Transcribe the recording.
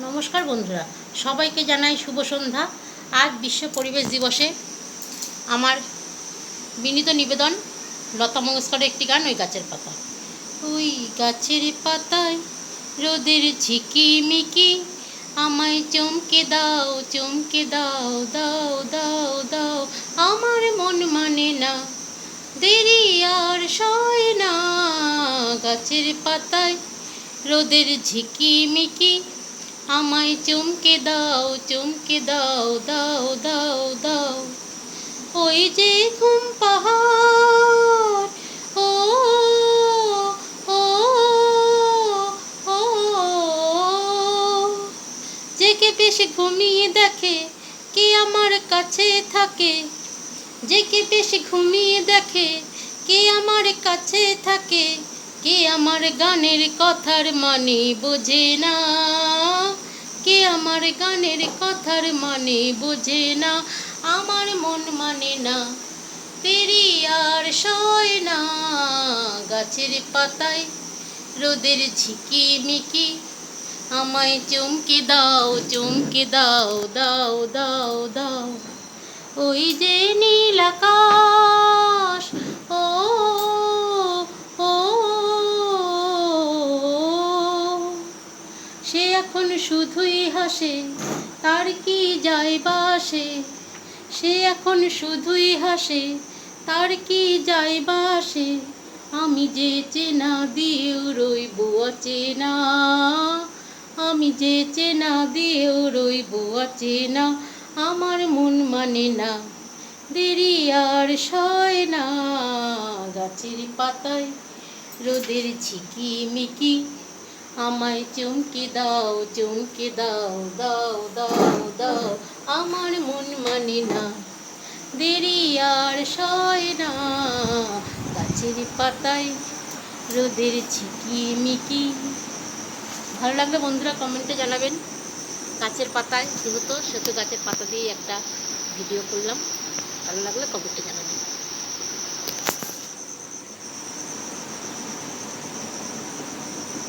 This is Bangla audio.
নমস্কার বন্ধুরা, সবাইকে জানাই শুভ সন্ধ্যা। আজ বিশ্ব পরিবেশ দিবসে আমার বিনীত নিবেদন লতা মঙ্গেশকরের একটি গান, ওই গাছের পাতা। ওই গাছের পাতায় রোদের ঝিকিমিকি, আমায় চমকে দাও চমকে দাও দাও দাও দাও। আমার মন মানে না, দেরি আর সয় না। গাছের পাতায় রোদের ঝিকিমিকি আমায় চমকে দাও চমকে দাও দাও দাও দাও। ওই যে ঘুম পাহাড়, ও ও ও জেগে বেশ ঘুমিয়ে দেখে, কে আমার কাছে থাকে? জেগে বেশ ঘুমিয়ে দেখে, কে আমার কাছে থাকে? কে আমার গানের কথার মানে বোঝে না। আমার গানের কথার মানে বোঝে না, আমার মন মানে না। তেরি আর সয় না, গাছের পাতায় রোদের ঝিকি মিকি। আমায় চমকে দাও চমকে দাও দাও দাও দাও। ওই যে নীল সে এখন শুধুই হাসে, তার কি যায় বাসে? সে এখন শুধুই হাসে, তার কি যায় বাসে? আমি যে চেনা দিয়েও রইব অচেনা, আমি যে চেনা দিয়েও রইব অচেনা, আমার মন মানে না, দেরি আর সয় না। গাছের পাতায় রোদের ঝিকিমিকি আমায় চমকে দাও চমকে দাও দাও দাও দাও। আমার মন মানে না, দেরি আর সয় না। গাছের পাতায় রোদের ঝিকিমিকি ভালো লাগলে বন্ধুরা কমেন্টে জানাবেন। গাছের পাতায় যেহেতু সেহেতু গাছের পাতা দিয়ে একটা ভিডিও করলাম। ভালো লাগলে কমেন্টে জানাবেন।